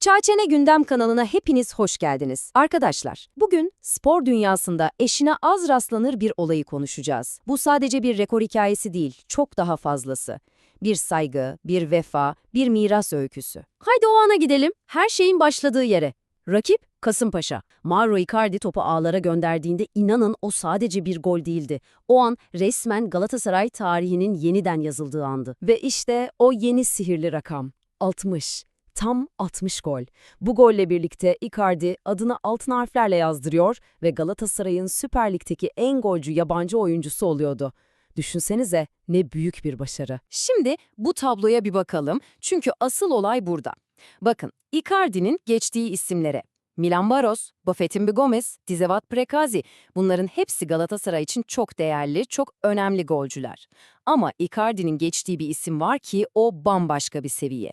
Çağçene Gündem kanalına hepiniz hoş geldiniz. Arkadaşlar, bugün spor dünyasında eşine az rastlanır bir olayı konuşacağız. Bu sadece bir rekor hikayesi değil, çok daha fazlası. Bir saygı, bir vefa, bir miras öyküsü. Haydi o ana gidelim, her şeyin başladığı yere. Rakip Kasımpaşa. Mauro Icardi topu ağlara gönderdiğinde inanın o sadece bir gol değildi. O an resmen Galatasaray tarihinin yeniden yazıldığı andı. Ve işte o yeni sihirli rakam. 60. Tam 60 gol. Bu golle birlikte Icardi adını altın harflerle yazdırıyor ve Galatasaray'ın Süper Lig'deki en golcü yabancı oyuncusu oluyordu. Düşünsenize ne büyük bir başarı. Şimdi bu tabloya bir bakalım çünkü asıl olay burada. Bakın Icardi'nin geçtiği isimlere. Milan Baros, Buffett'in Gomez, Dizevat Prekazi bunların hepsi Galatasaray için çok değerli, çok önemli golcüler. Ama Icardi'nin geçtiği bir isim var ki o bambaşka bir seviye.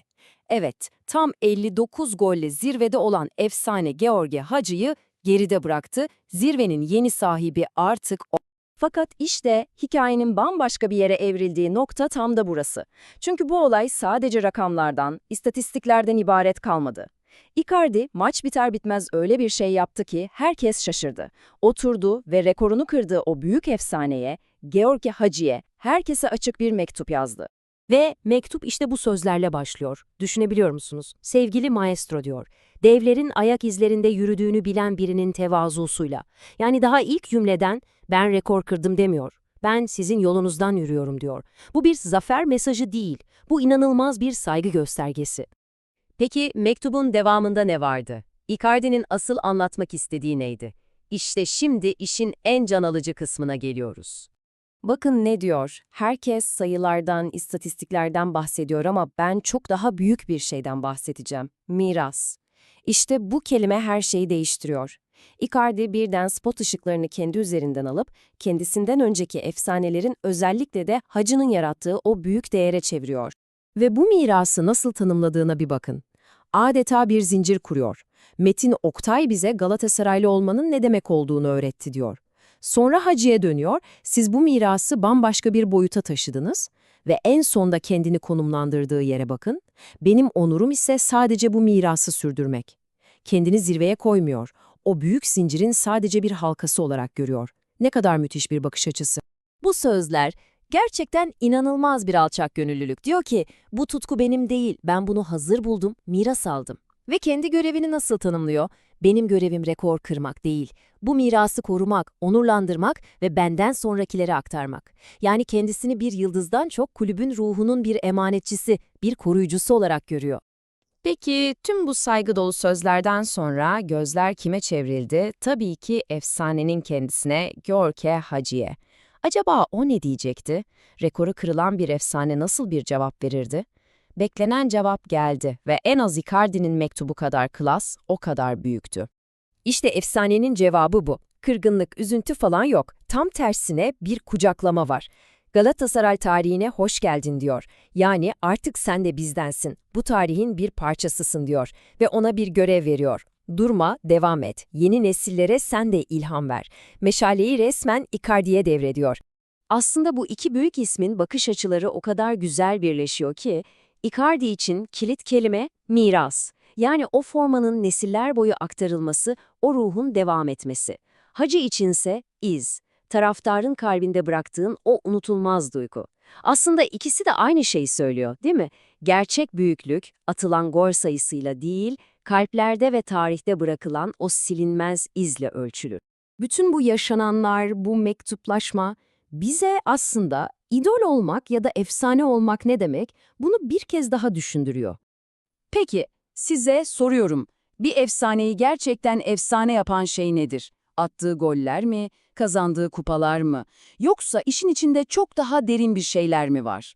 Evet, tam 59 golle zirvede olan efsane George Hacı'yı geride bıraktı. Zirvenin yeni sahibi artık o. Fakat işte hikayenin bambaşka bir yere evrildiği nokta tam da burası. Çünkü bu olay sadece rakamlardan, istatistiklerden ibaret kalmadı. Icardi maç biter bitmez öyle bir şey yaptı ki herkes şaşırdı. Oturdu ve rekorunu kırdığı o büyük efsaneye, George Hacı'ye herkese açık bir mektup yazdı. Ve mektup işte bu sözlerle başlıyor. Düşünebiliyor musunuz? Sevgili maestro diyor. Devlerin ayak izlerinde yürüdüğünü bilen birinin tevazusuyla. Yani daha ilk cümleden ben rekor kırdım demiyor. Ben sizin yolunuzdan yürüyorum diyor. Bu bir zafer mesajı değil. Bu inanılmaz bir saygı göstergesi. Peki mektubun devamında ne vardı? Icardi'nin asıl anlatmak istediği neydi? İşte şimdi işin en can alıcı kısmına geliyoruz. Bakın ne diyor? Herkes sayılardan, istatistiklerden bahsediyor ama ben çok daha büyük bir şeyden bahsedeceğim. Miras. İşte bu kelime her şeyi değiştiriyor. Icardi birden spot ışıklarını kendi üzerinden alıp, kendisinden önceki efsanelerin özellikle de hacının yarattığı o büyük değere çeviriyor. Ve bu mirası nasıl tanımladığına bir bakın. Adeta bir zincir kuruyor. Metin Oktay bize Galatasaraylı olmanın ne demek olduğunu öğretti diyor. Sonra Hacı'ya dönüyor, siz bu mirası bambaşka bir boyuta taşıdınız ve en sonda kendini konumlandırdığı yere bakın. Benim onurum ise sadece bu mirası sürdürmek. Kendini zirveye koymuyor, o büyük zincirin sadece bir halkası olarak görüyor. Ne kadar müthiş bir bakış açısı. Bu sözler gerçekten inanılmaz bir alçak gönüllülük. Diyor ki, bu tutku benim değil, ben bunu hazır buldum, miras aldım. Ve kendi görevini nasıl tanımlıyor? Benim görevim rekor kırmak değil. Bu mirası korumak, onurlandırmak ve benden sonrakilere aktarmak. Yani kendisini bir yıldızdan çok kulübün ruhunun bir emanetçisi, bir koruyucusu olarak görüyor. Peki tüm bu saygı dolu sözlerden sonra gözler kime çevrildi? Tabii ki efsanenin kendisine, Görke Hacı'ye. Acaba o ne diyecekti? Rekoru kırılan bir efsane nasıl bir cevap verirdi? Beklenen cevap geldi ve en az Icardi'nin mektubu kadar klas, o kadar büyüktü. İşte efsanenin cevabı bu. Kırgınlık, üzüntü falan yok. Tam tersine bir kucaklama var. Galatasaray tarihine hoş geldin diyor. Yani artık sen de bizdensin. Bu tarihin bir parçasısın diyor ve ona bir görev veriyor. Durma, devam et. Yeni nesillere sen de ilham ver. Meşaleyi resmen Icardi'ye devrediyor. Aslında bu iki büyük ismin bakış açıları o kadar güzel birleşiyor ki, Icardi için kilit kelime miras. Yani o formanın nesiller boyu aktarılması, o ruhun devam etmesi. Hacı içinse iz. Taraftarın kalbinde bıraktığın o unutulmaz duygu. Aslında ikisi de aynı şeyi söylüyor, değil mi? Gerçek büyüklük, atılan gol sayısıyla değil, kalplerde ve tarihte bırakılan o silinmez izle ölçülür. Bütün bu yaşananlar, bu mektuplaşma bize aslında idol olmak ya da efsane olmak ne demek bunu bir kez daha düşündürüyor. Peki, size soruyorum. Bir efsaneyi gerçekten efsane yapan şey nedir? Attığı goller mi, kazandığı kupalar mı? Yoksa işin içinde çok daha derin bir şeyler mi var?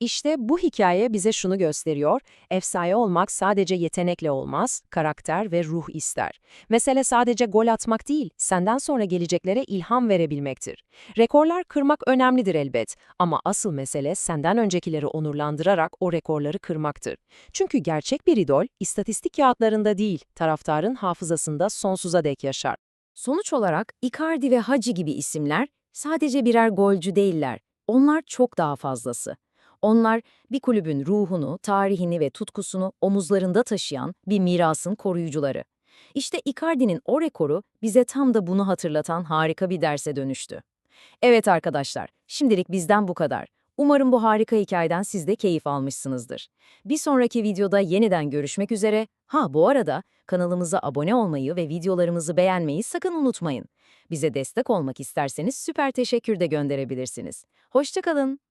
İşte bu hikaye bize şunu gösteriyor, efsane olmak sadece yetenekle olmaz, karakter ve ruh ister. Mesele sadece gol atmak değil, senden sonra geleceklere ilham verebilmektir. Rekorlar kırmak önemlidir elbet ama asıl mesele senden öncekileri onurlandırarak o rekorları kırmaktır. Çünkü gerçek bir idol, istatistik kağıtlarında değil, taraftarın hafızasında sonsuza dek yaşar. Sonuç olarak Icardi ve Hacı gibi isimler sadece birer golcü değiller, onlar çok daha fazlası. Onlar bir kulübün ruhunu, tarihini ve tutkusunu omuzlarında taşıyan bir mirasın koruyucuları. İşte Icardi'nin o rekoru bize tam da bunu hatırlatan harika bir derse dönüştü. Evet arkadaşlar, şimdilik bizden bu kadar. Umarım bu harika hikayeden siz de keyif almışsınızdır. Bir sonraki videoda yeniden görüşmek üzere. Ha bu arada kanalımıza abone olmayı ve videolarımızı beğenmeyi sakın unutmayın. Bize destek olmak isterseniz süper teşekkür de gönderebilirsiniz. Hoşçakalın.